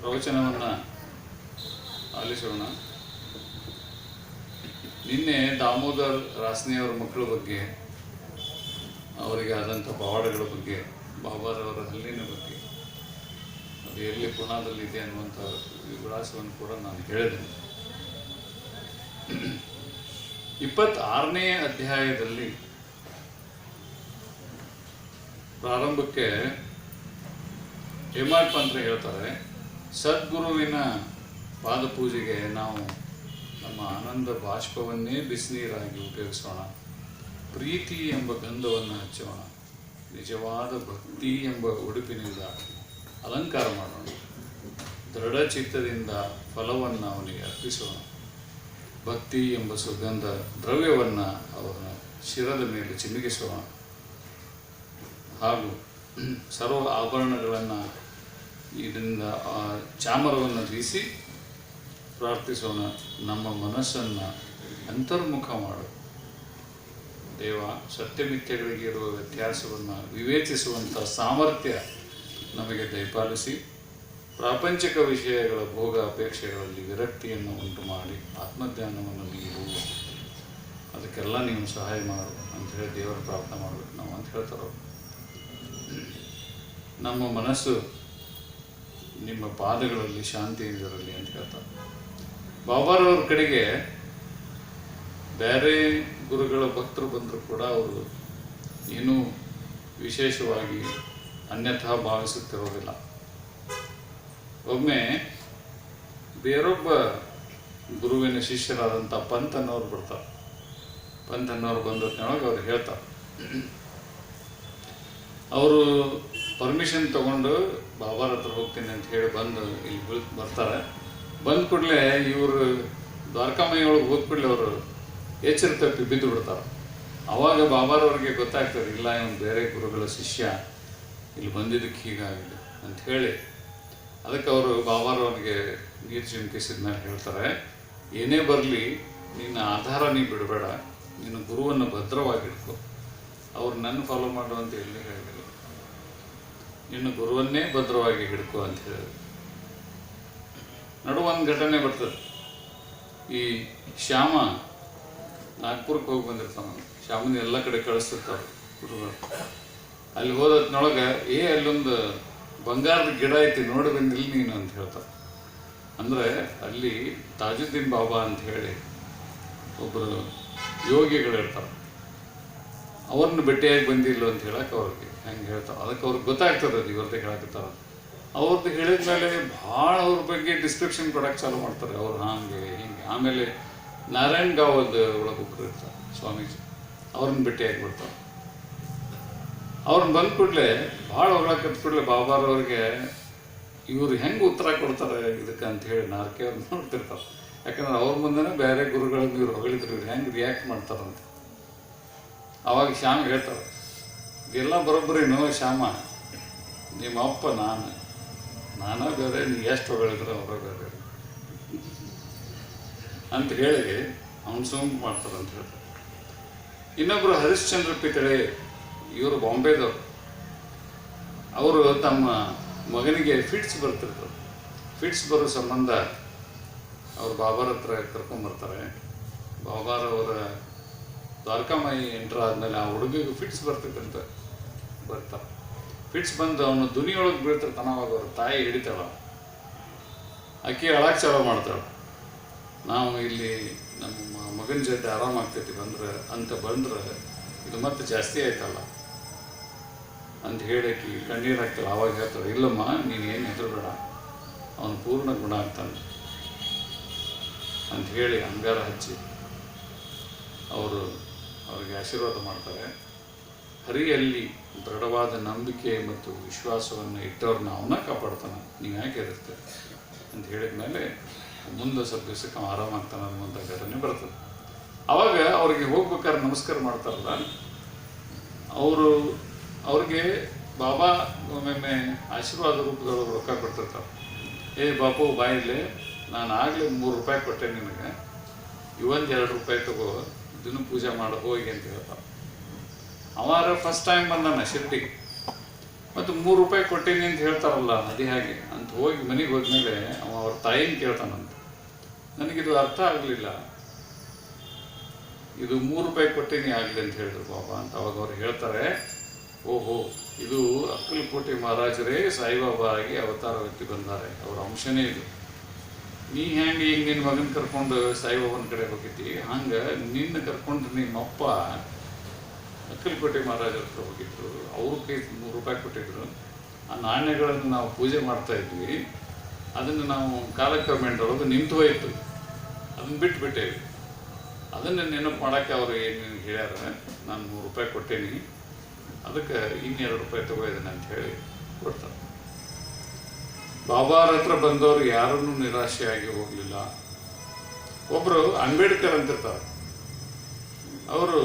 ಪ್ರವಚನವನ್ನು ಆಲಿಸೋಣ. ನಿನ್ನೆ ದಾಮೋದರ್ ರಾಸ್ನಿಯವರ ಮಕ್ಕಳ ಬಗ್ಗೆ, ಅವರಿಗೆ ಆದಂಥ ಪವಾಡಗಳ ಬಗ್ಗೆ ಬಾಬಾರವರ ಹಲ್ಲಿನ ಬಗ್ಗೆ, ಅದು ಎಲ್ಲಿ ಪುಣಾದಲ್ಲಿದೆ ಅನ್ನುವಂಥ ವಿಳಾಸವನ್ನು ಕೂಡ ನಾನು ಹೇಳಿದೆ. ಇಪ್ಪತ್ತಾರನೇ ಅಧ್ಯಾಯದಲ್ಲಿ ಪ್ರಾರಂಭಕ್ಕೆ ಹೇಮಾಡ್ ಅಂತ ಹೇಳ್ತಾರೆ ಸದ್ಗುರುವಿನ ಪಾದಪೂಜೆಗೆ ನಾವು ನಮ್ಮ ಆನಂದ ಬಾಷ್ಪವನ್ನೇ ಬಿಸಿನೀರಾಗಿ ಉಪಯೋಗಿಸೋಣ. ಪ್ರೀತಿ ಎಂಬ ಗಂಧವನ್ನು ಹಚ್ಚೋಣ. ನಿಜವಾದ ಭಕ್ತಿ ಎಂಬ ಉಡುಪಿನಿಂದ ಅಲಂಕಾರ ಮಾಡೋಣ. ದೃಢ ಚಿತ್ತದಿಂದ ಫಲವನ್ನು ಅವನಿಗೆ ಅರ್ಪಿಸೋಣ. ಭಕ್ತಿ ಎಂಬ ಸುಗಂಧ ದ್ರವ್ಯವನ್ನು ಅವನ ಶಿರದ ಮೇಲೆ ಚಿಮುಕಿಸೋಣ. ಹಾಗೂ ಸರ್ವ ಆಭರಣಗಳನ್ನು ಇದರಿಂದ ಆ ಚಾಮರವನ್ನು ಬೀಸಿ ಪ್ರಾರ್ಥಿಸೋಣ. ನಮ್ಮ ಮನಸ್ಸನ್ನು ಅಂತರ್ಮುಖ ಮಾಡು. ದೇವ ಸತ್ಯಮಿತ್ಯಗಳಿಗೆ ಇರುವ ವ್ಯತ್ಯಾಸವನ್ನು ವಿವೇಚಿಸುವಂಥ ಸಾಮರ್ಥ್ಯ ನಮಗೆ ದಯಪಾಲಿಸಿ, ಪ್ರಾಪಂಚಿಕ ವಿಷಯಗಳ ಭೋಗ ಅಪೇಕ್ಷೆಗಳಲ್ಲಿ ವಿರಕ್ತಿಯನ್ನು ಉಂಟು ಮಾಡಿ ಆತ್ಮಜ್ಞಾನವನ್ನು ನೀಡು. ಅದಕ್ಕೆಲ್ಲ ನೀವು ಸಹಾಯ ಮಾಡು ಅಂತ ಹೇಳಿ ದೇವರ ಪ್ರಾರ್ಥನೆ ಮಾಡಬೇಕು ನಾವು ಅಂತ ಹೇಳ್ತಾರೋ. ನಮ್ಮ ಮನಸ್ಸು ನಿಮ್ಮ ಪಾದಗಳಲ್ಲಿ ಇದರಲ್ಲಿ ಅಂತ ಹೇಳ್ತಾರೆ. ಬಾಬಾರವ್ರ ಕಡೆಗೆ ಬೇರೆ ಗುರುಗಳ ಭಕ್ತರು ಬಂದರೂ ಕೂಡ ಅವರು ಏನೂ ವಿಶೇಷವಾಗಿ ಅನ್ಯಥಾ ಭಾವಿಸುತ್ತಿರೋದಿಲ್ಲ. ಒಮ್ಮೆ ಬೇರೊಬ್ಬ ಗುರುವಿನ ಶಿಷ್ಯರಾದಂಥ ಅನ್ನೋರು ಬರ್ತಾರೆ. ಪಂತ್ ಅನ್ನೋರು ಬಂದೊತ್ತಿನೊಳಗೆ ಅವ್ರು ಹೇಳ್ತಾರೆ. ಅವರು ಪರ್ಮಿಷನ್ ತಗೊಂಡು ಬಾಬಾರ ಹತ್ರ ಹೋಗ್ತೀನಿ ಅಂತ ಹೇಳಿ ಬಂದು ಇಲ್ಲಿ ಬೀಳ್ ಬರ್ತಾರೆ. ಬಂದ ಕೂಡಲೇ ಇವರು ದ್ವಾರಕಾಮಯ್ಯ ಒಳಗೆ ಹೋದ ಕೂಡಲೇ ಅವರು ಎಚ್ಚರ ತಪ್ಪಿ ಬಿದ್ದು ಬಿಡ್ತಾರೆ. ಅವಾಗ ಬಾಬಾರವ್ರಿಗೆ ಗೊತ್ತಾಗ್ತದೆ, ಇಲ್ಲ ಇವನು ಬೇರೆ ಗುರುಗಳ ಶಿಷ್ಯ, ಇಲ್ಲಿ ಬಂದಿದ್ದಕ್ಕೆ ಹೀಗಾಗಿದೆ ಅಂತ ಹೇಳಿ. ಅದಕ್ಕೆ ಅವರು ಬಾಬಾರವ್ರಿಗೆ ನೀರು ಚಿಮುಕಿಸಿದ ಮೇಲೆ ಹೇಳ್ತಾರೆ, ಏನೇ ಬರಲಿ, ನಿನ್ನ ಆಧಾರ ನೀ ಬಿಡಬೇಡ, ನಿನ್ನ ಗುರುವನ್ನು ಭದ್ರವಾಗಿಡ್ಕೊ ಅವ್ರು ನನ್ನ ಫಾಲೋ ಮಾಡು ಅಂತ ಎಲ್ಲಿ ಹೇಳಿದ್ರು. ನಿನ್ನ ಗುರುವನ್ನೇ ಭದ್ರವಾಗಿ ಹಿಡ್ಕೊ ಅಂತ ಹೇಳಿದ್ರು ನಡು ಒಂದು ಘಟನೆ ಬರ್ತದೆ. ಈ ಶ್ಯಾಮ ನಾಗ್ಪುರಕ್ಕೆ ಹೋಗಿ ಬಂದಿರ್ತಾನ. ಶ್ಯಾಮನ ಎಲ್ಲ ಕಡೆ ಕಳಿಸ್ತಿರ್ತಾವ ಗುರುಗಳು. ಅಲ್ಲಿ ಹೋದತ್ನೊಳಗೆ ಏ, ಅಲ್ಲೊಂದು ಬಂಗಾರದ ಗಿಡ ಐತಿ, ನೋಡಿ ಬಂದಿಲ್ಲ ನೀನು ಅಂತ ಹೇಳ್ತಾರೆ ಅಂದರೆ ಅಲ್ಲಿ ತಾಜುದ್ದೀನ್ ಬಾಬಾ ಅಂತ ಹೇಳಿ ಒಬ್ಬರು ಯೋಗಿಗಳಿರ್ತಾರೆ. ಅವ್ರನ್ನ ಭೇಟಿಯಾಗಿ ಬಂದಿಲ್ಲ ಅಂತ ಹೇಳಕ್ಕೆ ಅವ್ರಿಗೆ ಹೆಂಗೆ ಹೇಳ್ತಾರೆ, ಅದಕ್ಕೆ ಅವ್ರಿಗೆ ಗೊತ್ತಾಗ್ತದೆ ಅದು ಇವ್ರದ್ದೇ ಹೇಳಕತ್ತಾರ. ಅವ್ರದ್ದು ಹೇಳಿದ ಮೇಲೆ ಭಾಳ ಅವ್ರ ಬಗ್ಗೆ ಡಿಸ್ಕ್ರಿಪ್ಷನ್ ಕೊಡಕ್ಕೆ ಚಾಲು ಮಾಡ್ತಾರೆ. ಅವ್ರು ಹಾಗೆ ಹಿಂಗೆ. ಆಮೇಲೆ ನಾರಾಯಣ್ ಗಾವದ್ ಒಳಗೆ ಇರ್ತಾರೆ, ಸ್ವಾಮೀಜಿ. ಅವ್ರನ್ನ ಭೇಟಿಯಾಗಿ ಆಗಿಬಿಡ್ತಾರೆ. ಅವ್ರನ್ನ ಬಂದ ಕೂಡಲೇ ಭಾಳ ಹೊಗಳಕತ್ ಕೂಡಲೇ ಬಾಬಾರವ್ರಿಗೆ ಇವ್ರು ಹೆಂಗೆ ಉತ್ತರ ಕೊಡ್ತಾರೆ ಇದಕ್ಕೆ ಅಂತ ಹೇಳಿ ನಾರಕೆ ಅವ್ರನ್ನ ನೋಡ್ತಿರ್ತಾರೆ. ಯಾಕಂದ್ರೆ ಅವ್ರ ಮುಂದೆನೇ ಬೇರೆ ಗುರುಗಳನ್ನ ಇವ್ರು ಹೊಗಳಿದ್ರು, ಇವ್ರು ಹೆಂಗೆ ರಿಯಾಕ್ಟ್ ಮಾಡ್ತಾರಂತೆ. ಅವಾಗ ಶ್ಯಾಮ್ ಹೇಳ್ತಾರೆ ಇದೆಲ್ಲ ಬರೋಬ್ಬರಿನೋ ಶ್ಯಾಮ. ನಿಮ್ಮ ಅಪ್ಪ ನಾನು. ನಾನೇ ಬೇರೆ, ನೀ ಎಷ್ಟು ಹೊಗಳಿದ್ರೆ ಅವರ ಬೇರೆ. ಅಂತ ಹೇಳಿ ಅವ್ನು ಸೋಂಕು ಮಾಡ್ತಾರೆ ಅಂತ ಹೇಳ್ತಾರೆ. ಇನ್ನೊಬ್ಬರು ಹರಿಶ್ಚಂದ್ರ ಪಿತಳೆ ಇವರು ಬಾಂಬೆದವರು. ಅವರು ತಮ್ಮ ಮಗನಿಗೆ ಫಿಟ್ಸ್ ಬರ್ತಿರ್ತಾರೆ ಫಿಟ್ಸ್ ಬರೋ ಸಂಬಂಧ ಅವ್ರು ಬಾಬಾರ ಹತ್ರ ಕರ್ಕೊಂಬರ್ತಾರೆ ಬಾಬಾರವರ ದ್ವಾರಕಾಮಾಯಿ ಎಂಟ್ರ್ ಆದಮೇಲೆ ಆ ಹುಡುಗಿಗೆ ಫಿಟ್ಸ್ ಬರ್ತೈತಂತ ಬರ್ತಾರೆ ಫಿಟ್ಸ್ ಬಂದು ಅವನು ದುನಿಯೊಳಗೆ ಬೀಳ್ತಾರೆ ತನವಾಗ ಅವ್ರ ತಾಯಿ ಹಿಡಿತಾಳ. ಆಕೆ ಅಳಕ್ಕೆ ಚಾಲೋ ಮಾಡ್ತಾಳೆ. ನಾವು ಇಲ್ಲಿ ನಮ್ಮ ಮಗನ ಜೊತೆ ಆರಾಮಾಗ್ತೈತಿ ಬಂದ್ರೆ, ಅಂತ ಬಂದ್ರೆ ಇದು ಮತ್ತೆ ಜಾಸ್ತಿ ಆಯ್ತಲ್ಲ. ಅಂತ ಹೇಳಕ್ಕೆ ಕಣ್ಣೀರು ಹಾಕ್ತಾಳೆ ಅವಾಗ ಹೇಳ್ತಾಳೆ, ಇಲ್ಲಮ್ಮ, ನೀನು ಏನು ಹೆದರಬೇಡ. ಅವನು ಪೂರ್ಣ ಗುಣ ಆಗ್ತಾನೆ ಅಂತ ಹೇಳಿ ಅಂಗಾರ ಹಚ್ಚಿ, ಅವರು ಅವ್ರಿಗೆ ಆಶೀರ್ವಾದ ಮಾಡ್ತಾರೆ. ಹರಿಯಲ್ಲಿ ದೃಢವಾದ ನಂಬಿಕೆ ಮತ್ತು ವಿಶ್ವಾಸವನ್ನು ಇಟ್ಟವ್ರನ್ನ ಅವನ್ನ ಕಾಪಾಡ್ತಾನೆ. ನೀವು ಯಾಕೆ ಇರುತ್ತೆ ಅಂತ ಹೇಳಿದ ಮೇಲೆ ಮುಂದೆ ಸ್ವಲ್ಪ ದಿವಸಕ್ಕೆ ಅವ್ನು ಆರಾಮಾಗ್ತಾನೆ ಅನ್ನುವಂಥ ಘಟನೆ ಬರ್ತದೆ. ಅವಾಗ ಅವ್ರಿಗೆ ಹೋಗ್ಬೇಕಾದ್ರೆ ನಮಸ್ಕಾರ ಮಾಡ್ತಾರಲ್ಲ, ಅವರು ಅವ್ರಿಗೆ ಬಾಬಾ ಒಮ್ಮೊಮ್ಮೆ ಆಶೀರ್ವಾದ ರೂಪದೊಳಗೆ ರೊಕ್ಕ ಕೊಡ್ತಿರ್ತಾರೆ. ಏ ಬಾಪು ಬಾಯಿಲೆ ನಾನು ಆಗಲೇ ಮೂರು ರೂಪಾಯಿ ಕೊಟ್ಟೆ ನಿನಗೆ. ಇವೊಂದು ಎರಡು ರೂಪಾಯಿ ತಗೋ, ದಿನ ಪೂಜೆ ಮಾಡೋ, ಹೋಗಿ ಅಂತ ಹೇಳ್ತಾರೆ. ಅವಾರ ಫಸ್ಟ್ ಟೈಮ್ ಬಂದಾನ ಶಿರ್ಡಿಗೆ ಮತ್ತು ಮೂರು ರೂಪಾಯಿ ಕೊಟ್ಟೀನಿ ಅಂತ ಹೇಳ್ತಾರಲ್ಲ ಅದೇ ಹಾಗೆ, ಅಂತ ಹೋಗಿ ಮನೆಗೆ ಹೋದ್ಮೇಲೆ ಅವ ಅವ್ರ ತಾಯಿನ ಕೇಳ್ತಾನಂತ. ನನಗಿದು ಅರ್ಥ ಆಗಲಿಲ್ಲ. ಇದು ಮೂರು ರೂಪಾಯಿ ಕೊಟ್ಟೀನಿ ಆಗಲಿ ಅಂತ ಹೇಳಿದ್ರು ಬಾಬಾ ಅಂತ ಅವಾಗ ಅವ್ರು ಹೇಳ್ತಾರೆ, ಓಹೋ, ಇದು ಅಕ್ಕಲಕೋಟೆ ಮಹಾರಾಜರೇ ಸಾಯಿಬಾಬಾ ಆಗಿ ಅವತಾರ ವ್ಯಕ್ತಿ ಬಂದಾರೆ, ಅವ್ರ ಅಂಶನೇ ಇದು. ನೀ ಹೆಂಗೆ ಈಗ ನಿನ್ನ ಮಗನ ಕರ್ಕೊಂಡು ಸಾಯಿಬಾಬನ ಕಡೆ ಹೋಗಿದ್ದಿ? ಹಂಗೆ ನಿನ್ನ ಕರ್ಕೊಂಡು ನಿಮ್ಮಪ್ಪ ಅಕ್ಕಲಕೋಟೆ ಮಹಾರಾಜರ ಹತ್ರ ಹೋಗಿದ್ರು. ಅವರು ಕೈ ನೂರು ರೂಪಾಯಿ ಕೊಟ್ಟಿದ್ರು. ಆ ನಾಣ್ಯಗಳನ್ನು ನಾವು ಪೂಜೆ ಮಾಡ್ತಾ ಇದ್ವಿ. ಅದನ್ನು ನಾವು ಕಾಲಕ್ರಮೇಣದೊಳಗೆ ನಿಂತು ಹೋಯಿತು. ಅದನ್ನು ಬಿಟ್ಬಿಟ್ಟೇವಿ ಅದನ್ನು ನೆನಪು ಮಾಡೋಕ್ಕೆ ಅವರು ಏನು ಹೇಳ್ಯಾರ, ನಾನು ನೂರು ರೂಪಾಯಿ ಕೊಟ್ಟೇನಿ. ಅದಕ್ಕೆ ಇನ್ನೆರಡು ರೂಪಾಯಿ ತಗೋಯಿದ್ದೇನೆ ಅಂತ ಹೇಳಿ ಕೊಡ್ತಾರೆ. ಬಾಬಾರ ಹತ್ರ ಬಂದವರು ಯಾರನ್ನೂ ನಿರಾಶೆಯಾಗಿ ಹೋಗಲಿಲ್ಲ. ಒಬ್ಬರು ಅಂಬೇಡ್ಕರ್ ಅಂತಿರ್ತಾರೆ. ಅವರು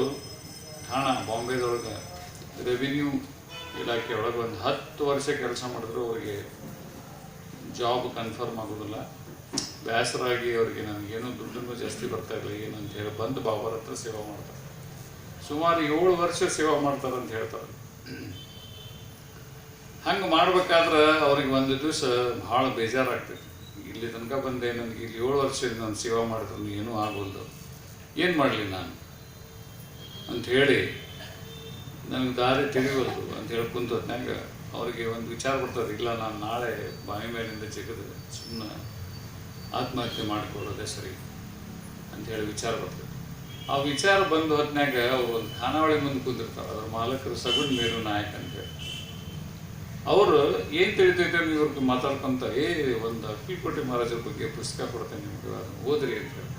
ಠಾಣಾ, ಬಾಂಬೆದೊಳಗೆ ರೆವಿನ್ಯೂ ಇಲಾಖೆ ಒಳಗೆ ಒಂದು ಹತ್ತು ವರ್ಷ ಕೆಲಸ ಮಾಡಿದ್ರು ಅವರಿಗೆ ಜಾಬ್ ಕನ್ಫರ್ಮ್ ಆಗೋದಿಲ್ಲ. ಬೇಸರಾಗಿ ಅವರಿಗೆ ನನಗೇನು ದುಡ್ಡನ್ನು ಜಾಸ್ತಿ ಬರ್ತಾ ಇರಲಿಲ್ಲ. ಏನು ಅಂತ ಹೇಳಿ ಬಂದು ಬಾಬರ ಹತ್ರ ಸೇವಾ ಮಾಡ್ತಾರೆ. ಸುಮಾರು ಏಳು ವರ್ಷ ಸೇವಾ ಮಾಡ್ತಾರೆ ಅಂತ ಹೇಳ್ತಾರೆ. ಹಂಗೆ ಮಾಡ್ಬೇಕಾದ್ರೆ ಅವ್ರಿಗೆ ಒಂದು ದಿವಸ ಭಾಳ ಬೇಜಾರಾಗ್ತೈತಿ. ಇಲ್ಲಿ ತನಕ ಬಂದೆ, ನನಗೆ ಇಲ್ಲಿ ಏಳು ವರ್ಷದಿಂದ ನಾನು ಸೇವಾ ಮಾಡಿದ್ರು ಏನೂ ಆಗೋಲ್ದು ಏನು ಮಾಡಲಿ ನಾನು? ಅಂತ ಹೇಳಿ ನನಗೆ ದಾರಿ ತಿಳಿವಲ್ದು ಅಂತ ಹೇಳಿ ಕುಂತ ಹೊತ್ನ್ಯಾಗ ಅವರಿಗೆ ಒಂದು ವಿಚಾರ ಕೊಡ್ತಾರೆ, ಇಲ್ಲ ನಾನು ನಾಳೆ ಬಾವಿ ಮೇಲಿಂದ ಜಿಗದು ಸುಮ್ಮನೆ ಆತ್ಮಹತ್ಯೆ ಮಾಡಿಕೊಳ್ಳೋದೇ ಸರಿ ಅಂತ ಹೇಳಿ ವಿಚಾರ ಬರ್ತದೆ ಆ ವಿಚಾರ ಬಂದ ಹೊತ್ನ್ಯಾಗ ಅವರು ಒಂದು ಖಾನಾವಳಿ ಮುಂದೆ ಕುಂದಿರ್ತಾರೆ, ಅದ್ರ ಮಾಲಕರು ಸಗುಣ್ ಮೇರು ನಾಯಕ್ ಅಂತ ಹೇಳಿ. ಅವರು ಏನು ತಿಳಿತೈತೆ ಇವ್ರಿಗೆ ಮಾತಾಡ್ಕೊಂತ, ಏ, ಒಂದು ಅಕ್ಕಿಕೋಟೆ ಮಹಾರಾಜರ ಬಗ್ಗೆ ಪುಸ್ತಕ ಕೊಡ್ತೇನೆ ನಿಮಗೆ ಓದ್ರಿ ಅಂತ ಹೇಳಿ.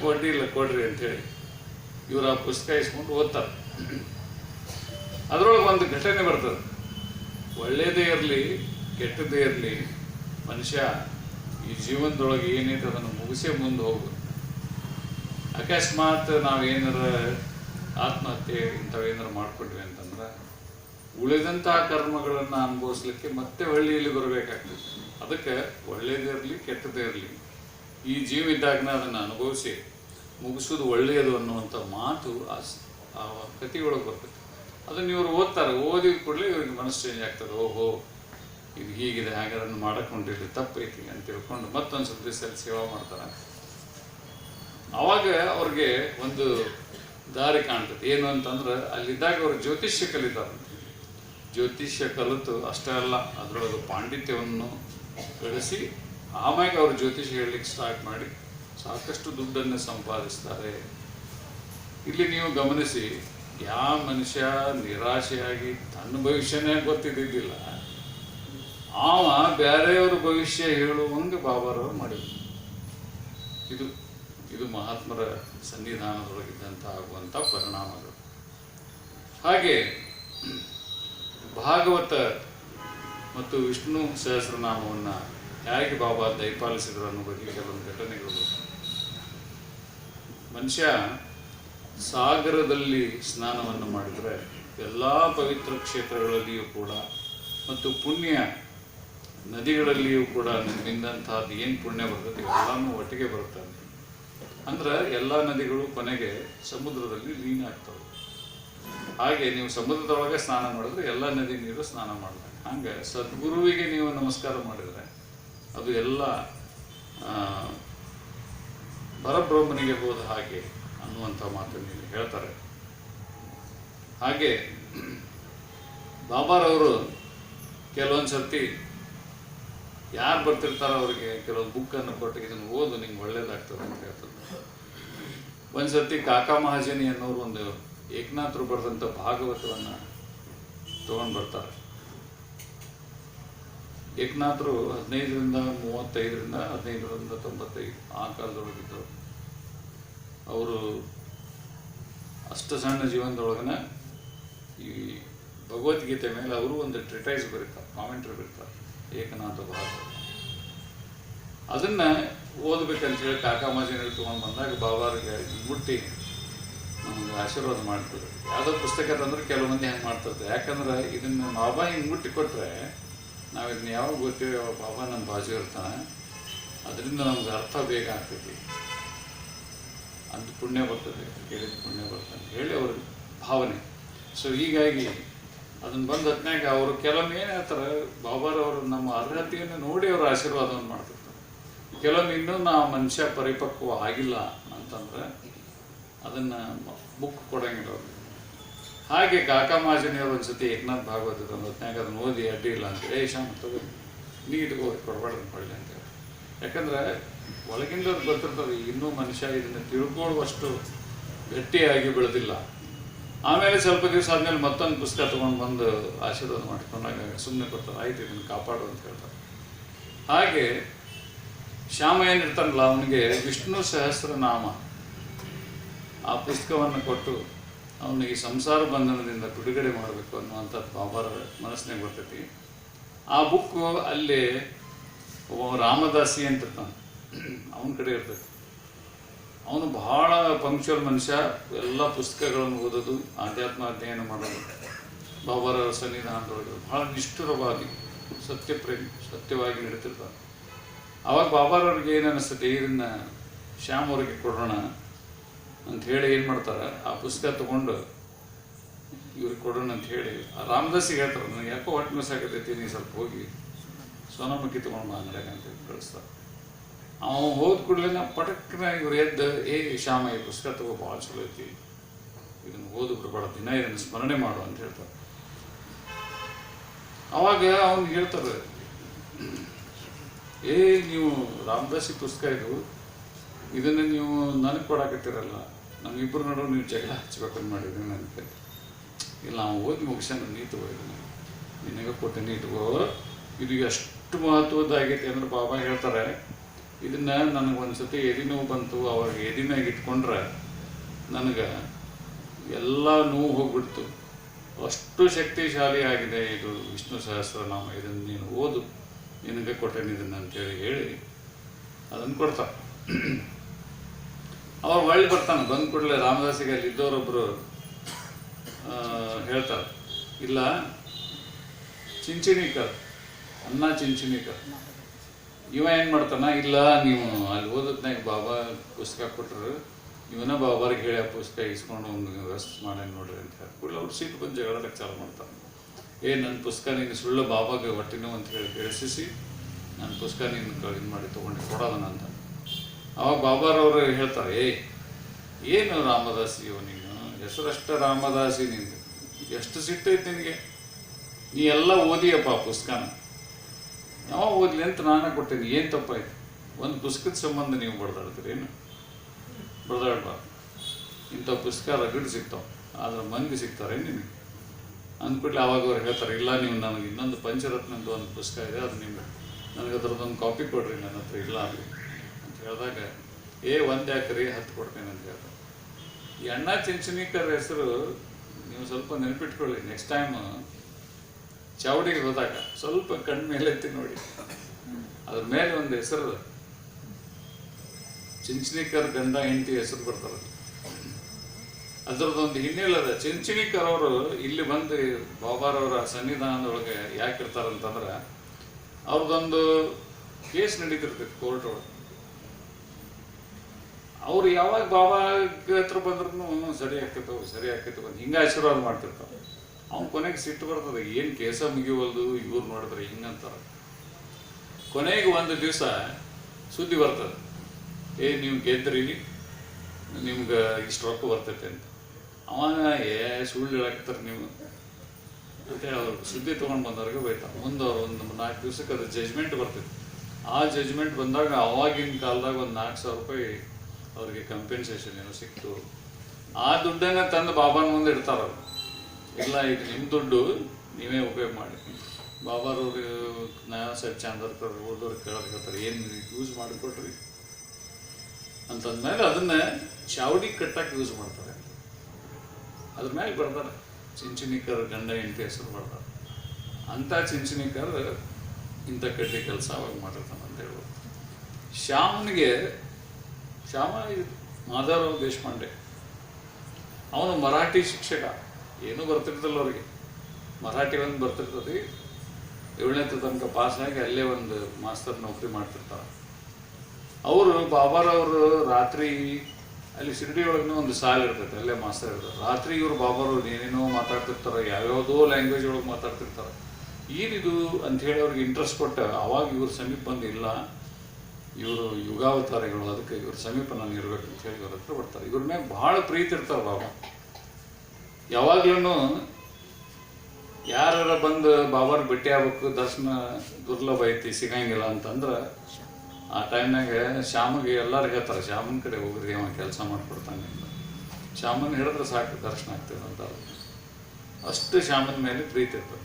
ಕೊಡ್ರಿ ಇಲ್ಲ, ಕೊಡ್ರಿ ಅಂತ ಹೇಳಿ. ಇವ್ರು ಆ ಪುಸ್ತಕ ಇಸ್ಕೊಂಡು ಓದ್ತಾರೆ. ಅದರೊಳಗೆ ಒಂದು ಘಟನೆ ಬರ್ತದೆ. ಒಳ್ಳೇದೇ ಇರಲಿ ಕೆಟ್ಟದ್ದೇ ಇರಲಿ, ಮನುಷ್ಯ ಈ ಜೀವನದೊಳಗೆ ಏನೈತೆ ಅದನ್ನು ಮುಗಿಸೇ ಮುಂದೆ ಹೋಗ್ಬೇಕು. ಅಕಸ್ಮಾತ್ ನಾವೇನಾರ ಆತ್ಮಹತ್ಯೆ ಇಂಥವೇನಾರು ಮಾಡಿಕೊಟ್ವಿ ಅಂತಂದ್ರೆ ಉಳಿದಂತಹ ಕರ್ಮಗಳನ್ನು ಅನುಭವಿಸ್ಲಿಕ್ಕೆ ಮತ್ತೆ ಹಳ್ಳಿಯಲ್ಲಿ ಬರಬೇಕಾಗ್ತದೆ. ಅದಕ್ಕೆ ಒಳ್ಳೇದಿರಲಿ ಕೆಟ್ಟದೇ ಇರಲಿ. ಈ ಜೀವ ಇದ್ದಾಗನ ಅದನ್ನು ಅನುಭವಿಸಿ ಮುಗಿಸೋದು ಒಳ್ಳೆಯದು ಅನ್ನುವಂಥ ಮಾತು ಆ ಆ ಕಥೆಯೊಳಗೆ ಬರ್ತದೆ. ಅದನ್ನು ಇವರು ಓದ್ತಾರೆ. ಓದಿದ ಕೂಡಲೇ ಇವ್ರಿಗೆ ಮನಸ್ಸು ಚೇಂಜ್ ಆಗ್ತದೆ. ಓಹೋ, ಇದು ಹೀಗಿದೆ ಹಾಗೆ ಅದನ್ನು ಮಾಡಕೊಂಡಿರಲಿ ತಪ್ಪೈತಿ ಅಂತ ತಿಳ್ಕೊಂಡು ಮತ್ತೊಂದು ಸ್ವಲ್ಪ ದಿವಸ ಸೇವಾ ಮಾಡ್ತಾರೆ. ಅವಾಗ ಅವ್ರಿಗೆ ಒಂದು ದಾರಿ ಕಾಣ್ತದೆ. ಏನು ಅಂತಂದ್ರೆ, ಅಲ್ಲಿದ್ದಾಗ ಅವರು ಜ್ಯೋತಿಷ್ಯ ಕಲಿತಾರೆ. ಜ್ಯೋತಿಷ್ಯ ಕಲಿತು ಅಷ್ಟೇ ಅಲ್ಲ, ಅದರೊಳಗೆ ಪಾಂಡಿತ್ಯವನ್ನು ಬೆಳೆಸಿ, ಆಮ್ಯಾಗ ಅವರು ಜ್ಯೋತಿಷ್ಯ ಹೇಳಲಿಕ್ಕೆ ಸ್ಟಾರ್ಟ್ ಮಾಡಿ ಸಾಕಷ್ಟು ದುಡ್ಡನ್ನು ಸಂಪಾದಿಸ್ತಾರೆ. ಇಲ್ಲಿ ನೀವು ಗಮನಿಸಿ, ಯಾವ ಮನುಷ್ಯ ನಿರಾಶೆಯಾಗಿ ತನ್ನ ಭವಿಷ್ಯನೇ ಗೊತ್ತಿದ್ದಿಲ್ಲ ಆವ ಬೇರೆಯವ್ರ ಭವಿಷ್ಯ ಹೇಳುವಂಗೆ ಬಾಬಾರವರು ಮಾಡಿದ್ರು. ಇದು ಇದು ಮಹಾತ್ಮರ ಸನ್ನಿಧಾನದೊಳಗಿದ್ದಂಥ ಆಗುವಂಥ ಪರಿಣಾಮಗಳು. ಹಾಗೆ, ಭಾಗವತ ಮತ್ತು ವಿಷ್ಣು ಸಹಸ್ರನಾಮವನ್ನು ಹೇಗೆ ಬಾಬಾ ದಯಪಾಲಿಸಿದ್ರು ಅನ್ನೋ ಬಗ್ಗೆ ಕೆಲವೊಂದು ಘಟನೆಗಳು ಮನುಷ್ಯ ಸಾಗರದಲ್ಲಿ ಸ್ನಾನವನ್ನು ಮಾಡಿದರೆ ಎಲ್ಲ ಪವಿತ್ರ ಕ್ಷೇತ್ರಗಳಲ್ಲಿಯೂ ಕೂಡ ಮತ್ತು ಪುಣ್ಯ ನದಿಗಳಲ್ಲಿಯೂ ಕೂಡ ನಿಂದಂತಹದ್ದು ಏನು ಪುಣ್ಯ ಬರ್ತದೆ ಎಲ್ಲನೂ ಒಟ್ಟಿಗೆ ಬರುತ್ತೆ ಅಂದ್ರೆ ಎಲ್ಲ ನದಿಗಳು ಕೊನೆಗೆ ಸಮುದ್ರದಲ್ಲಿ ಲೀನ ಆಗ್ತವೆ. ಹಾಗೆ ನೀವು ಸಮುದ್ರದೊಳಗೆ ಸ್ನಾನ ಮಾಡಿದ್ರೆ ಎಲ್ಲ ನದಿ ನೀರು ಸ್ನಾನ ಮಾಡಿದ್ರೆ ಹಂಗೆ ಸದ್ಗುರುವಿಗೆ ನೀವು ನಮಸ್ಕಾರ ಮಾಡಿದರೆ ಅದು ಎಲ್ಲ ಪರಬ್ರಹ್ಮನಿಗೆ ಹೋದ ಹಾಗೆ ಅನ್ನುವಂಥ ಮಾತನ್ನು ಇಲ್ಲಿ ಹೇಳ್ತಾರೆ. ಹಾಗೆ ಬಾಬಾರವರು ಕೆಲವೊಂದು ಸರ್ತಿ ಯಾರು ಬರ್ತಿರ್ತಾರೋ ಅವರಿಗೆ ಕೆಲವೊಂದು ಬುಕ್ಕನ್ನು ಕೊಟ್ಟು ಇದನ್ನು ಓದು, ನಿಂಗೆ ಒಳ್ಳೇದಾಗ್ತದೆ ಅಂತ ಹೇಳ್ತದೆ ಒಂದು ಸರ್ತಿ ಕಾಕಾ ಮಹಾಜನಿ ಅನ್ನೋರು ಒಂದು ಏಕನಾಥರು ಬರೆದಂಥ ಭಾಗವತವನ್ನು ತೊಗೊಂಡು ಬರ್ತಾರೆ. ಏಕನಾಥರು ಹದಿನೈದರಿಂದ ಮೂವತ್ತೈದರಿಂದ ಹದಿನೈದರಿಂದ ತೊಂಬತ್ತೈದು, ಆ ಕಾಲದೊಳಗಿದ್ದರು ಅವರು ಅಷ್ಟು ಸಣ್ಣ ಜೀವನದೊಳಗನೆ ಈ ಭಗವದ್ಗೀತೆ ಮೇಲೆ ಅವರು ಒಂದು ಟ್ರಿಟೈಸ್ ಬರೀತಾರೆ ಕಾಮೆಂಟ್ರಿ ಬರೀತಾರೆ, ಏಕನಾಥ ಭಾರತ ಅದನ್ನ ಓದ್ಬೇಕಂತ ಹೇಳಿ ಕಾಕಾ ಮಾಜಿನ ತೊಗೊಂಡು ಬಂದಾಗ ಬಾಬಾರಿಗೆ ಮುಟ್ಟಿ ನಮಗೆ ಆಶೀರ್ವಾದ ಮಾಡ್ತಾರೆ ಯಾವುದೋ ಪುಸ್ತಕ ತಂದ್ರೆ ಕೆಲವು ಮಂದಿ ಹೆಂಗೆ ಮಾಡ್ತಾರೆ. ಯಾಕಂದ್ರೆ ಇದನ್ನು ಬಾಬಾ ಹಿಂಗೆ ಮುಟ್ಟಿ ಕೊಟ್ರೆ ನಾವು ಇದನ್ನ ಯಾವಾಗ ಗೊತ್ತೀವಿ ಯಾವಾಗ ಬಾಬಾ ನಮ್ಮ ಬಾಜು ಇರ್ತಾನೆ. ಅದರಿಂದ ನಮ್ಗೆ ಅರ್ಥ ಬೇಗ ಆಗ್ತೈತಿ. ಅಂತ ಪುಣ್ಯ ಬರ್ತದೆ, ಕೇಳಿದ ಪುಣ್ಯ ಬರ್ತದೆ ಹೇಳಿ ಅವ್ರ ಭಾವನೆ. ಸೊ ಹೀಗಾಗಿ ಅದನ್ನ ಬಂದ ಹೊತ್ನ್ಯಾಗ ಅವರು ಕೆಲವೊಮ್ಮೆ ಏನು ಹೇಳ್ತಾರೆ ಬಾಬಾರವರು ನಮ್ಮ ಅರ್ಹತೆಯನ್ನು ನೋಡಿ ಅವರು ಆಶೀರ್ವಾದವನ್ನು ಮಾಡ್ತಿರ್ತಾರೆ. ಕೆಲವೊಮ್ಮೆ ಇನ್ನೂ ನಾ ಮನುಷ್ಯ ಪರಿಪಕ್ವ ಆಗಿಲ್ಲ ಅಂತಂದ್ರೆ ಅದನ್ನ ಬುಕ್ ಕೊಡಂಗಿಲ್ಲ ಅವ್ರಿಗೆ. ಹಾಗೆ ಕಾಕಾ ಒಂದು ಸತಿ ಏಕನಾಥ್ ಭಾಗವತದ ಒಂದು ಹೊತ್ನ್ಯಾಗ ಅದನ್ನ ಓದಿ ಅಡ್ಡಿ ಇಲ್ಲ ಅಂತ ಏ ಶಾಮ್, ತಗೋ ನೀ ಇಟ್ಕೋ ಕೊಡಬಾರ್ದು ಕೊಳ್ಳಿ ಅಂತ ಹೇಳಿ. ಯಾಕಂದ್ರೆ ಒಳಗಿಂದ ಗೊತ್ತಿರ್ತದೆ, ಇನ್ನೂ ಮನುಷ್ಯ ಇದನ್ನ ತಿಳ್ಕೊಳ್ಳುವಷ್ಟು ಗಟ್ಟಿಯಾಗಿ ಬೆಳೆದಿಲ್ಲ. ಆಮೇಲೆ ಸ್ವಲ್ಪ ದಿವಸ ಆದ್ಮೇಲೆ ಮತ್ತೊಂದು ಪುಸ್ತಕ ತಗೊಂಡು ಬಂದು ಆಶೀರ್ವಾದ ಮಾಡಿಕೊಂಡಾಗ ಸುಮ್ಮನೆ ಕೊಡ್ತಾರೆ, ಆಯ್ತು, ಇದನ್ನು ಕಾಪಾಡು ಅಂತ ಹೇಳ್ತಾರೆ. ಹಾಗೆ ಶ್ಯಾಮ ಏನಿರ್ತಾನಲ್ಲ, ಅವನಿಗೆ ವಿಷ್ಣು ಸಹಸ್ರನಾಮ ಆ ಪುಸ್ತಕವನ್ನು ಕೊಟ್ಟು ಅವನಿಗೆ ಸಂಸಾರ ಬಂಧನದಿಂದ ಬಿಡುಗಡೆ ಮಾಡಬೇಕು ಅನ್ನುವಂಥ ಬಾಬಾರ ಮನಸ್ಸಿನಾಗ ಬರ್ತೈತಿ. ಆ ಬುಕ್ಕು ಅಲ್ಲಿ ಒಬ್ಬ ರಾಮದಾಸಿ ಅಂತ ಅವನ ಕಡೆ ಇರ್ತೈತಿ. ಅವನು ಬಹಳ ಪಂಕ್ಚುವಲ್ ಮನುಷ್ಯ. ಎಲ್ಲ ಪುಸ್ತಕಗಳನ್ನು ಓದೋದು, ಆಧ್ಯಾತ್ಮ ಅಧ್ಯಯನ ಮಾಡೋದು ಬಾಬಾರ ಸನ್ನಿಧಾನದೊಳಗೆ ಬಹಳ ನಿಷ್ಠುರವಾಗಿ ಸತ್ಯಪ್ರೇಮಿ, ಸತ್ಯವಾಗಿ ನಡೀತಿರ್ತಾನೆ. ಅವಾಗ ಬಾಬಾರವ್ರಿಗೆ ಏನು ಅನಿಸ್ತದೆ ಇದನ್ನ ಶ್ಯಾಮ್ ಅವ್ರಿಗೆ ಕೊಡೋಣ. ಅಂತ ಹೇಳಿ ಏನು ಮಾಡ್ತಾರೆ? ಆ ಪುಸ್ತಕ ತೊಗೊಂಡು ಇವ್ರಿಗೆ ಕೊಡೋಣ ಅಂತ ಹೇಳಿ ಆ ರಾಮದಾಸಿಗೆ ಹೇಳ್ತಾರೆ ನನಗೆ ಯಾಕೋ ಹೊಟ್ಟೆ ಮಿಸ್ ಆಗತೈತಿ ನೀ ಸ್ವಲ್ಪ ಹೋಗಿ ಸೋನಾಮುಖಿ ತೊಗೊಂಡು ಬಾ ಅಂಗಡಿಯಾಗ ಅಂತ ಹೇಳಿ ಕಳಿಸ್ತಾರೆ. ಅವ ಹೋದ ಕೂಡಲೇ ಪಟಕ್ನ ಇವ್ರು ಎದ್ದು, ಏ ಶ್ಯಾಮ, ಈ ಪುಸ್ತಕ ತಗೋ, ಭಾಳ ಚಲೋ ಐತಿ. ಇದನ್ನು ಓದು ಭಾಳ ದಿನ ಇದನ್ನು ಸ್ಮರಣೆ ಮಾಡು, ಅಂತ ಹೇಳ್ತಾರೆ. ಅವಾಗ ಅವ್ನು ಹೇಳ್ತಾರೆ, ಏ, ನೀವು ರಾಮದಾಸಿ ಪುಸ್ತಕ ಇದು, ಇದನ್ನು ನೀವು ನನಗೆ ಕೊಡಾಕತ್ತೀರಲ್ಲ. ನಮ್ಮಿಬ್ಬರು ನಡುವೆ ನೀವು ಜಗಳ ಹಚ್ಬೇಕಂತ ಮಾಡಿದ್ರಿ ನನಗೆ. ಇಲ್ಲ, ನಾವು ಓದಿ ಮುಗಿಸ್ಯಾನ ನೀ ತಗೋ ಇದನ್ನ ನಿನಗೆ ಕೊಟ್ಟೆ ತಗೋ ಇದು ಎಷ್ಟು ಮಹತ್ವದ್ದಾಗೈತಿ ಅಂದ್ರೆ ಬಾಬಾ ಹೇಳ್ತಾರೆ. ಇದನ್ನ ನನಗೆ ಒಂದ್ಸತಿ ಎದಿ ನೋವು ಬಂತು. ಅವಾಗ ಎದಿನಾಗ ಇಟ್ಕೊಂಡ್ರೆ ನನಗೆ ಎಲ್ಲ ನೋವು ಹೋಗ್ಬಿಡ್ತು. ಅಷ್ಟು ಶಕ್ತಿಶಾಲಿ ಆಗಿದೆ ಇದು ವಿಷ್ಣು ಸಹಸ್ರನಾಮ. ಇದನ್ನು ನೀನು ಓದು. ನಿನಗೆ ಕೊಟ್ಟೆ ಇದನ್ನು ಅಂತೇಳಿ ಹೇಳಿ ಅದನ್ನು ಕೊಡ್ತಾರೆ ಅವ್ರು ಹೊಳ್ಳಿ ಬರ್ತಾನೆ. ಬಂದ ಕೂಡಲೇ ರಾಮದಾಸಿಗೆ ಅಲ್ಲಿ ಇದ್ದವರೊಬ್ಬರು ಹೇಳ್ತಾರೆ. ಇಲ್ಲ, ಚಿಂಚಿಣಿಕರ್, ಅನ್ನ ಚಿಂಚಿಣಿಕರ್. ಇವ ಏನು ಮಾಡ್ತಾನ, ಇಲ್ಲ, ನೀವು ಅಲ್ಲಿ ಓದತ್ನಾಗ ಬಾಬಾ ಪುಸ್ತಕ ಕೊಟ್ಟರು ಇವನ ಬಾಬಾರಿಗೆ ಹೇಳಿ, ಆ ಪುಸ್ತಕ ಇಸ್ಕೊಂಡು ಒಂದು ವ್ಯವಸ್ಥೆ ಮಾಡಿ ನೋಡ್ರಿ ಅಂತ ಹೇಳಿ ಕೂಡಲೇ ಅವ್ರು ಸೀಟ್ ಬಂದು ಜಗಳಕ್ಕೆ ಚಾಲು ಮಾಡ್ತಾನೆ. ಏ ನನ್ನ ಪುಸ್ತಕ ನೀನು ಸುಳ್ಳು, ಬಾಬಾಗೆ ಹೊಟ್ಟಿನೋ ಅಂತ ಹೇಳಿ ಬೆಳೆಸಿಸಿ ನನ್ನ ಪುಸ್ತಕ ನೀನು ಇದು ಮಾಡಿ ತೊಗೊಂಡು ಕೊಡೋದನ ಅಂತ. ಅವಾಗ ಬಾಬಾರವರು ಹೇಳ್ತಾರೆ, ಏಯ್, ಏನು ರಾಮದಾಸಿಯೋ ನೀನು? ಹೆಸರಷ್ಟ ರಾಮದಾಸಿ ನಿಂದು. ಎಷ್ಟು ಸಿಟ್ಟೈತೆ ನಿನಗೆ? ನೀ ಎಲ್ಲ ಓದಿಯಪ್ಪ ಪುಸ್ತಕನ. ಯಾವ ಓದಲಿ ಅಂತ ನಾನೇ ಕೊಟ್ಟೇನೆ ಏನು ತಪ್ಪಾಯ್ತು? ಒಂದು ಪುಸ್ತಕದ ಸಂಬಂಧ ನೀವು ಬಡ್ದಾಡ್ತೀರಿ, ಏನು? ಬಡ್ದಾಡ್ಬಾರ್ದು. ಇಂಥ ಪುಸ್ತಕ ರಗಡ್ ಸಿಗ್ತಾವ. ಆದ್ರೆ ಮಂದಿ ಸಿಗ್ತಾರೆ ನಿನಗೆ. ಅಂದ್ಬಿಟ್ಲೆ ಆವಾಗ ಅವ್ರು ಹೇಳ್ತಾರೆ, ಇಲ್ಲ, ನೀವು ನನಗೆ ಇನ್ನೊಂದು ಪಂಚರತ್ನಂದು ಒಂದು ಪುಸ್ತಕ ಇದೆ, ಅದು ನಿಮಗೆ, ನನಗೆ ಅದ್ರದ್ದೊಂದು ಕಾಪಿ ಕೊಡ್ರಿ ನನ್ನ ಹತ್ರ ಇಲ್ಲ ಅಲ್ಲಿ ಹೇಳಿದಾಗ, ಏ, ಒಂದು ಯಾಕ್ರಿ ಹತ್ತು ಕೊಡ್ತೇನೆ ಅಂತ ಹೇಳ್ತಾರೆ. ಈ ಅಣ್ಣ ಚಿಂಚನಿಕರ ಹೆಸರು ನೀವು ಸ್ವಲ್ಪ ನೆನಪಿಟ್ಕೊಳ್ಳಿ ನೆಕ್ಸ್ಟ್ ಟೈಮ್ ಚಾವಡಿಗೆ ಹೋದಾಗ, ಸ್ವಲ್ಪ ಮೇಲೆ ಎತ್ತಿ ನೋಡಿ. ಅದ್ರ ಮೇಲೆ ಒಂದು ಹೆಸರು ಚಿಂಚನಿಕರ್ ಗಂಡ ಹೆಂಡತಿ ಹೆಸರು ಬರ್ತಾರೆ ಅದ್ರದ್ದೊಂದು ಹಿನ್ನೆಲೆ ಅದ. ಚಿಂಚಣಿಕರ್ ಅವರು ಇಲ್ಲಿ ಬಂದು ಬಾಬಾರವರ ಸನ್ನಿಧಾನದೊಳಗೆ ಯಾಕೆ ಇರ್ತಾರಂತಂದ್ರೆ, ಅವ್ರದ್ದೊಂದು ಕೇಸ್ ನಡೀತಿರ್ತೈತಿ ಕೋರ್ಟ್ ಒಳಗೆ. ಅವ್ರು ಯಾವಾಗ ಬಾಬಾ ಹತ್ರ ಬಂದ್ರು ಸರಿ ಆಕೈತ ಸರಿ ಬಂದು ಹಿಂಗೆ ಆಶೀರ್ವಾದ ಮಾಡ್ತಿರ್ತಾರೆ. ಅವ್ನು ಕೊನೆಗೆ ಸಿಟ್ಟು ಬರ್ತದೆ, ಏನು ಕೇಸ ಮುಗಿವಲ್ದು ಇವ್ರು ನೋಡಿದ್ರೆ ಹಿಂಗಂತಾರ. ಕೊನೆಗೆ ಒಂದು ದಿವಸ ಸುದ್ದಿ ಬರ್ತದೆ. ಏ, ನೀವು ಗೆದ್ರಿ ನಿಮ್ಗೆ ಇಷ್ಟು ರೊಕ್ಕ ಬರ್ತೈತೆ ಅಂತ. ಅವಾಗ ಏ, ಸುಳ್ಳು ಹೇಳಾಕತ್ತಾರೆ ನೀವು. ಅಂತ ಅವ್ರು ಸುದ್ದಿ ತೊಗೊಂಡು ಬಂದವ್ರಿಗೆ ಬೈತಾರ. ಮುಂದೆ ಅವ್ರು ಒಂದು ನಾಲ್ಕು ದಿವ್ಸಕ್ಕೆ ಅದು ಜಜ್ಮೆಂಟ್ ಬರ್ತೈತೆ. ಆ ಜಜ್ಮೆಂಟ್ ಬಂದಾಗ ಅವಾಗಿನ ಕಾಲದಾಗ ಒಂದು ನಾಲ್ಕು ಸಾವಿರ ರೂಪಾಯಿ ಅವ್ರಿಗೆ ಕಂಪೆನ್ಸೇಷನ್ ಏನೋ ಸಿಕ್ತು. ಆ ದುಡ್ಡನ್ನ ತಂದು ಬಾಬಾನ ಮುಂದೆ ಇಡ್ತಾರ ಇಲ್ಲ, ಇದು ನಿಮ್ಮ ದುಡ್ಡು, ನೀವೇ ಉಪಯೋಗ ಮಾಡಿ. ಬಾಬಾರವ್ರು ಸರ್ ಚಾಂದರ್ಕರ್, ಓದೋರು ಕೇಳಕತ್ತಾರೆ ಏನು ಯೂಸ್ ಮಾಡಿಕೊಡ್ರಿ? ಅಂತಂದ್ಮೇಲೆ ಅದನ್ನ ಚಾವಡಿ ಕಟ್ಟಕ್ಕೆ ಯೂಸ್ ಮಾಡ್ತಾರೆ. ಅದ್ರ ಮೇಲೆ ಬರ್ತಾರೆ. ಚಿಂಚಿನಿಕರ್ ಗಂಡ, ಹೆಂಡತಿ ಹೆಸರು ಮಾಡ್ತಾರೆ ಅಂಥ ಚಿಂಚಿನಿಕರ್ ಇಂಥ ಕಡ್ಡಿ ಕೆಲಸ ಅವಾಗ ಮಾಡಿರ್ತಾನೆ ಅಂತ ಹೇಳ್ಬೋದು. ಶ್ಯಾಮನಿಗೆ ಶ್ಯಾಮ ಮಾಧವರಾವ್ ದೇಶಪಾಂಡೆ. ಅವನು ಮರಾಠಿ ಶಿಕ್ಷಕ. ಏನೂ ಬರ್ತಿರ್ತಲ್ಲ ಅವ್ರಿಗೆ. ಮರಾಠಿ ಒಂದು ಬರ್ತಿರ್ತದೆ. ಏಳನೇ ತನಕ ಆಗಿ ಅಲ್ಲೇ ಒಂದು ಮಾಸ್ತರ್ ನೌಕರಿ ಮಾಡ್ತಿರ್ತಾರೆ. ಅವರು ಬಾಬಾರವರು ರಾತ್ರಿ ಅಲ್ಲಿ ಶಿರ್ಡಿ ಒಳಗೂ ಒಂದು ಸಾಲ ಇರ್ತೈತೆ, ಅಲ್ಲೇ ಮಾಸ್ತರ್ ಇರ್ತಾರೆ ರಾತ್ರಿ ಇವರು ಬಾಬಾರವ್ರು ಏನೇನೋ ಮಾತಾಡ್ತಿರ್ತಾರೆ, ಯಾವ್ಯಾವುದೋ ಲ್ಯಾಂಗ್ವೇಜ್ ಒಳಗೆ ಮಾತಾಡ್ತಿರ್ತಾರೆ. ಏನಿದು ಅಂತ ಹೇಳಿ ಅವ್ರಿಗೆ ಇಂಟ್ರೆಸ್ಟ್ ಕೊಟ್ಟ, ಅವಾಗ ಇವ್ರ ಸಮೀಪ ಬಂದು ಇಲ್ಲ ಇವರು ಯುಗಾವತಾರಿಗಳು, ಅದಕ್ಕೆ ಇವ್ರ ಸಮೀಪ ನಾನು ಇರಬೇಕು ಅಂತ ಹೇಳಿ ಇವ್ರ ಹತ್ರ ಬರ್ತಾರೆ. ಇವ್ರ ಮೇಲೆ ಭಾಳ ಪ್ರೀತಿ ಇರ್ತಾರೆ ಬಾಬಾ ಯಾವಾಗ್ಲೂ ಯಾರ ಬಂದು ಬಾಬಾರ್ ಭೇಟಿ ಆಗ್ಬೇಕು, ದರ್ಶನ ದುರ್ಲಭ ಐತಿ, ಸಿಗಂಗಿಲ್ಲ ಅಂತಂದ್ರೆ ಆ ಟೈಮ್ನಾಗ ಶ್ಯಾಮಗೆ ಎಲ್ಲಾರು ಹೇಳ್ತಾರೆ, ಶ್ಯಾಮನ ಕಡೆ ಹೋಗ್ರಿ, ಅವ ಕೆಲಸ ಮಾಡ್ಕೊಡ್ತಾನೆ ಶ್ಯಾಮನ್ ಹೇಳಿದ್ರೆ ಸಾಕು, ದರ್ಶನ ಆಗ್ತದೆ ಅಂತ. ಅಷ್ಟು ಶ್ಯಾಮನ ಮೇಲೆ ಪ್ರೀತಿ ಇರ್ತದೆ.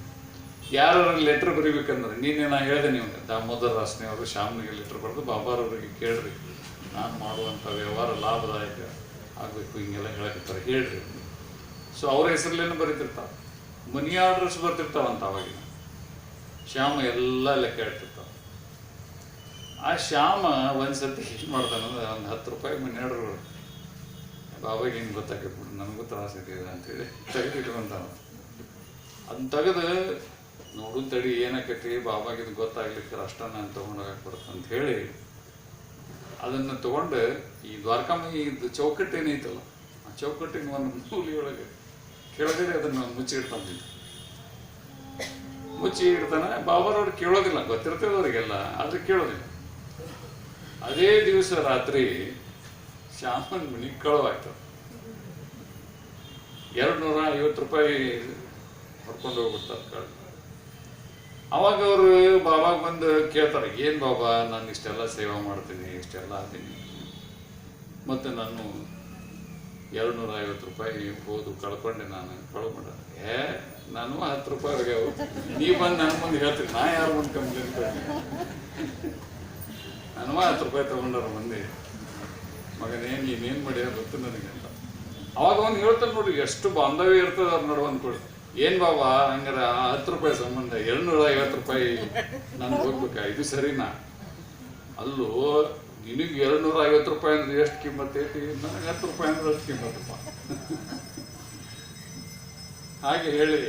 ಯಾರು ಲೆಟ್ರ್ ಬರೀಬೇಕಂದ್ರೆ, ನೀನೇ ನಾ ಹೇಳಿದೆ ನೀವು ದಾಮೋದರ ಅವರು ಶ್ಯಾಮನಿಗೆ ಲೆಟ್ರ್ ಬರೆದು ಬಾಬಾರವರಿಗೆ ಕೇಳ್ರಿ. ನಾನು ಮಾಡುವಂಥ ವ್ಯವಹಾರ ಲಾಭದಾಯಕ ಆಗಬೇಕು, ಹಿಂಗೆಲ್ಲ ಹೇಳಕತ್ತಾರೆ, ಹೇಳ್ರಿ. ಸೊ ಅವ್ರ ಹೆಸರಲ್ಲೇನು ಬರೀತಿರ್ತಾವೆ. ಮನಿ ಆರ್ಡರ್ಸ್ ಬರ್ತಿರ್ತಾವಂತ ಅವಾಗಿನ. ಶ್ಯಾಮ ಎಲ್ಲ ಲೆಕ್ಕ ಇಡ್ತಿರ್ತಾವ ಆ ಶ್ಯಾಮ ಒಂದ್ಸರ್ತಿ ಏನು ಮಾಡ್ತಾನಂದ್ರೆ ಒಂದು ಹತ್ತು ರೂಪಾಯಿ ಮನಿ ಆರ್ಡರ್ ಬಾಬಾಗೆ ಏನು ಗೊತ್ತಾಗಿರ್ಬೋದು ನನಗೂ ತ್ರಾಸ ಇದೆ ಅಂತೇಳಿ ತೆಗೆದಿಟ್ಕೊಂತಾನ. ಅದನ್ನ ತೆಗೆದು ನೋಡು ತಡಿ ಏನಾಕೈತಿ ಬಾಬಾಗಿದ್ದು ಗೊತ್ತಾಗ್ಲಿಕ್ಕೆ ಅಷ್ಟ ನಾನು ತೊಗೊಂಡೋಗಕ್ಕೆ ಅಂತ ಹೇಳಿ ಅದನ್ನು ತಗೊಂಡು ಈ ದ್ವಾರಕಾಮಿ ಇದು ಚೌಕಟ್ಟು ಏನೈತಲ್ಲ, ಆ ಚೌಕಟ್ಟಿನ ಒಂದು ಮೂಲಿಯೊಳಗೆ ಕೆಳಗಡೆ ಅದನ್ನು ಮುಚ್ಚಿ ಇಡ್ತಾನೆ. ಮುಚ್ಚಿ ಇಡ್ತಾನೆ. ಬಾಬಾರವ್ರು ಕೇಳೋದಿಲ್ಲ, ಗೊತ್ತಿರ್ತದೆ ಅವರಿಗೆಲ್ಲ, ಆದ್ರೆ ಕೇಳೋದಿಲ್ಲ. ಅದೇ ದಿವಸ ರಾತ್ರಿ ಶ್ಯಾಮನ್ ಮನಿ ಕಳವಾಯ್ತು. ಎರಡು ನೂರ ಐವತ್ತು ರೂಪಾಯಿ ಹೊಡ್ಕೊಂಡು ಹೋಗ್ಬಿಡ್ತಾರೆ ಕಳ್ಳ ಅವಾಗ ಅವರು ಬಾಬಾಗ ಬಂದು ಕೇಳ್ತಾರೆ, ಏನ್ ಬಾಬಾ, ನಾನು ಇಷ್ಟೆಲ್ಲ ಸೇವೆ ಮಾಡ್ತೀನಿ, ಇಷ್ಟೆಲ್ಲ ಆತೀನಿ ಮತ್ತೆ ನಾನು ಎರಡು ನೂರ ಐವತ್ತು ರೂಪಾಯಿ ಹೋದು ಕಳ್ಕೊಂಡೆ ನಾನು, ಕಳ್ಕೊಂಡ. ಏ, ನಾನು ಹತ್ತು ರೂಪಾಯಿ ಆಗ್ಯಾವ ನೀ ಬಂದು ನನ್ನ ಮುಂದೆ ಹೇಳ್ತೀನಿ ನಾ ಯಾರು ಬಂದು ಕಂಪ್ಲೇಂಟ್ ನಾನು ಹತ್ತು ರೂಪಾಯಿ ತಗೊಂಡಾರ ಮಂದಿ, ಮಗನೇ ನೀನೇನ್ ಮಾಡ್ಯಾರ ಗೊತ್ತು ನನಗೆ ಅಂತ. ಅವಾಗ ಅವ್ನು ಹೇಳ್ತಾನೆ ನೋಡಿ, ಎಷ್ಟು ಬಾಂಧವ್ಯ ಇರ್ತದೆ ಅವ್ರ ನಡುವೆ ಅಂದ್ಕೊಡು ಏನ್ ಬಾಬಾ ಹಂಗಾರ ಹತ್ತು ರೂಪಾಯಿ ಸಂಬಂಧ. ಎರಡ್ನೂರ ಐವತ್ತು ರೂಪಾಯಿ ನಾನು ಹೋಗ್ಬೇಕಾ. ಇದು ಸರಿನಾ? ಅಲ್ಲೂ ನಿನಗೆ ಎರಡ್ನೂರ ಐವತ್ತು ರೂಪಾಯಿ ಅಂದ್ರೆ ಎಷ್ಟು ಕಿಮ್ಮತ್ ಐತಿ? ನನಗೆ ಹತ್ತು ರೂಪಾಯಿ ಅಂದ್ರೆ ಅಷ್ಟು ಕಿಮ್ಮತ್ತಪ್ಪ. ಹಾಗೆ ಹೇಳಿ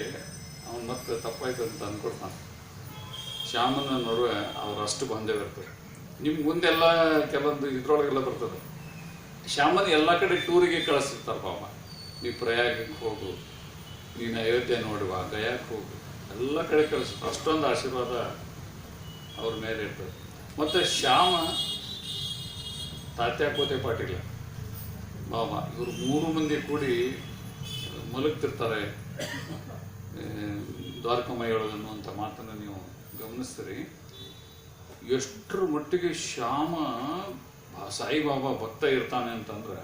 ಅವನು ಮತ್ತೆ ತಪ್ಪಾಯ್ತು ಅಂತ ಅನ್ಕೊಡ್ತಾನೆ ಶ್ಯಾಮನ ನಡುವೆ ಅವ್ರು ಅಷ್ಟು ಬಂದೇ ಬರ್ತದೆ ನಿಮ್ಗೆ ಮುಂದೆಲ್ಲ ಕೆಲವೊಂದು ಇದ್ರೊಳಗೆಲ್ಲ ಬರ್ತದೆ. ಶ್ಯಾಮನ ಎಲ್ಲ ಕಡೆ ಟೂರಿಗೆ ಕಳಿಸ್ತಾರ ಪಾಪ ನೀವು ಪ್ರಯಾಗಕ್ಕೆ ಹೋಗು. ನೀನು ಅಯೋಧ್ಯೆ ನೋಡುವ ಗಯಾಕ್ಕೆ ಹೋಗು ಎಲ್ಲ ಕಡೆ ಕೆಲಸ ಅಷ್ಟೊಂದು ಆಶೀರ್ವಾದ ಅವ್ರ ಮೇಲೆ ಇರ್ತದೆ. ಮತ್ತು ಶ್ಯಾಮ ತಾತ್ಯ ಕೋತೆ ಪಾಟೀಲ ಬಾಬಾ ಇವರು ಮೂರು ಮಂದಿ ಕೂಡಿ ಮಲಗ್ತಿರ್ತಾರೆ ಆ, ದ್ವಾರಕಮಯ್ಯೊಳಗೆ ಅನ್ನುವಂಥ ಮಾತನ್ನು ನೀವು ಗಮನಿಸ್ತೀರಿ. ಎಷ್ಟರ ಮಟ್ಟಿಗೆ ಶ್ಯಾಮ ಸಾಯಿಬಾಬಾ ಭಕ್ತ ಇರ್ತಾನೆ ಅಂತಂದ್ರೆ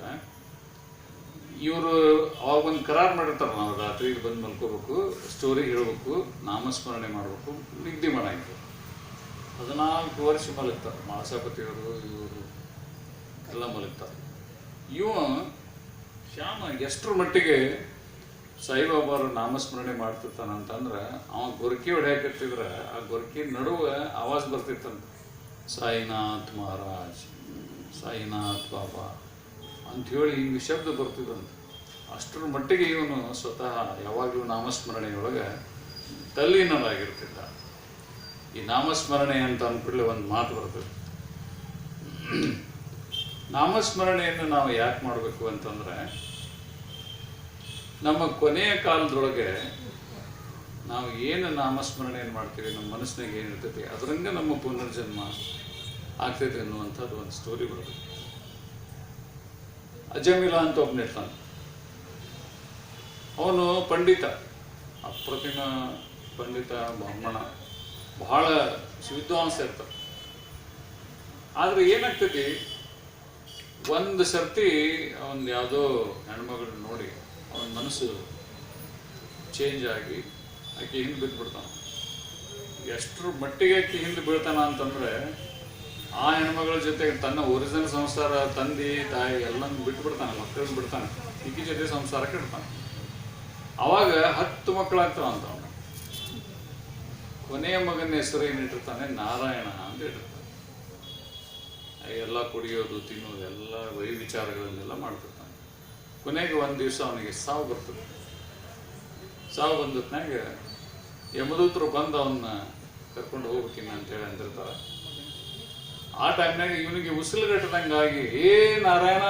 ಇವರು ಅವಾಗ ಒಂದು ಕರಾರು ಮಾಡಿರ್ತಾರೆ ನಾವು ರಾತ್ರಿಗೆ ಬಂದು ಮಲ್ಕೋಬೇಕು ಸ್ಟೋರಿ ಹೇಳಬೇಕು, ನಾಮಸ್ಮರಣೆ ಮಾಡಬೇಕು, ನಿಗದಿ ಮಾಡಂಗಿಲ್ಲ ಹದಿನಾಲ್ಕು ವರ್ಷ ಮಲಗ್ತಾರೆ. ಮಾಳಸಾಪತಿಯವರು ಇವರು ಎಲ್ಲ ಮಲಗ್ತಾರೆ. ಇವ ಶ್ಯಾಮ ಎಷ್ಟರ ಮಟ್ಟಿಗೆ ಸಾಯಿಬಾಬಾರು ನಾಮಸ್ಮರಣೆ ಮಾಡ್ತಿರ್ತಾನ ಅಂತಂದ್ರೆ, ಅವ ಗೊರಕಿ ಹೊಡೆಯಾಕತ್ತಿದ್ರೆ ಆ ಗೊರಕಿ ನಡುವೆ ಆವಾಜ್ ಬರ್ತಿತ್ತಂತ. ಸಾಯಿನಾಥ್ ಮಹಾರಾಜ್, ಸಾಯಿನಾಥ್ ಬಾಬಾ. ಅಂಥೇಳಿ ಹಿಂಗೆ ಶಬ್ದ ಬರ್ತಿದ್ದಂತೆ ಅಷ್ಟರ ಮಟ್ಟಿಗೆ ಇವನು ಸ್ವತಃ ಯಾವಾಗಲೂ ನಾಮಸ್ಮರಣೆಯೊಳಗೆ ತಲ್ಲೀನರಾಗಿರ್ತಿದ್ದ ಈ ನಾಮಸ್ಮರಣೆ ಅಂತ ಅಂದ್ಬಿಡ್ಲೆ ಒಂದು ಮಾತು ಬರ್ತದೆ. ನಾಮಸ್ಮರಣೆಯನ್ನು ನಾವು ಯಾಕೆ ಮಾಡಬೇಕು ಅಂತಂದ್ರೆ, ನಮ್ಮ ಕೊನೆಯ ಕಾಲದೊಳಗೆ ನಾವು ಏನು ನಾಮಸ್ಮರಣೆಯನ್ನು ಮಾಡ್ತೀವಿ, ನಮ್ಮ ಮನಸ್ಸಿನಾಗ ಏನಿರ್ತೈತಿ, ಅದರಂಗೆ ನಮ್ಮ ಪುನರ್ಜನ್ಮ ಆಗ್ತೈತೆ ಅನ್ನುವಂಥದ್ದು ಒಂದು ಸ್ಟೋರಿ ಬರ್ತದೆ. ಅಜಮಿಲ ಅಂತ ಒಬ್ಬನಿರ್ತಾನೆ ಅವನು ಪಂಡಿತ. ಅಪ್ರತಿಮ ಪಂಡಿತ, ಬ್ರಾಹ್ಮಣ. ಬಹಳ ವಿದ್ವಾಂಸ ಇರ್ತಾನೆ. ಆದ್ರೆ ಏನಾಗ್ತೈತಿ ಒಂದು ಸರ್ತಿ ಅವನ್ ಯಾವುದೋ ಹೆಣ್ಮಗಳನ್ನ ನೋಡಿ, ಅವನ ಮನಸ್ಸು ಚೇಂಜ್ ಆಗಿ ಆಕೆ ಹಿಂದೆ ಬಿದ್ದುಬಿಡ್ತಾನ ಎಷ್ಟರ ಮಟ್ಟಿಗೆ ಆಕೆ ಹಿಂದೆ ಬೀಳ್ತಾನ ಅಂತಂದ್ರೆ ಆ ಹೆಣ್ಮಗಳ ಜೊತೆಗೆ ತನ್ನ ಒರಿಜಿನಲ್ ಸಂಸಾರ, ತಂದೆ, ತಾಯಿ ಎಲ್ಲನೂ ಬಿಟ್ಬಿಡ್ತಾನೆ, ಮಕ್ಕಳನ್ನ ಬಿಡ್ತಾನೆ. ಈಕಿ ಜೊತೆ ಸಂಸಾರಕ್ಕೆ ಇಡ್ತಾನೆ. ಅವಾಗ ಹತ್ತು ಮಕ್ಕಳಾಗ್ತಾವ ಅಂತ ಅವನು. ಕೊನೆಯ ಮಗನ ಹೆಸರು ಏನಿಟ್ಟಿರ್ತಾನೆ ನಾರಾಯಣ ಅಂತ ಇಟ್ಟಿರ್ತಾನೆ. ಎಲ್ಲ ಕುಡಿಯೋದು, ತಿನ್ನೋದು, ಎಲ್ಲ ವೈ ವಿಚಾರಗಳನ್ನೆಲ್ಲ ಮಾಡ್ತಿರ್ತಾನೆ. ಕೊನೆಗೆ ಒಂದು ದಿವಸ ಅವನಿಗೆ ಸಾವು ಬರ್ತದೆ. ಸಾವು ಬಂದತ್ನಾಗ ಯಮದೂತರು ಬಂದು ಅವನ್ನ ಕರ್ಕೊಂಡು ಹೋಗ್ಬೇಕಿನ್ನ ಅಂತೇಳಿ ಅಂದಿರ್ತಾರೆ ಆ ಟೈಮ್ನಾಗ ಇವನಿಗೆ ಉಸಿರುಗಟ್ಟದಂಗಾಗಿ ಏ ನಾರಾಯಣ,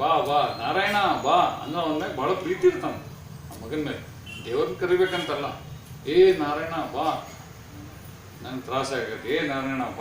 ಬಾ ಬಾ, ನಾರಾಯಣ, ಬಾ ಅನ್ನೋ ಒಂದಾಗ ಭಾಳ ಪ್ರೀತಿ ಇರ್ತಾನ ಆ ಮಗನ ಮೇಲೆ ದೇವ್ರನ್ನ ಕರಿಬೇಕಂತಲ್ಲ, ಏ ನಾರಾಯಣ, ಬಾ, ನಂಗೆ ತ್ರಾಸ ಆಗತ್ತೆ ಏ ನಾರಾಯಣ, ಬಾ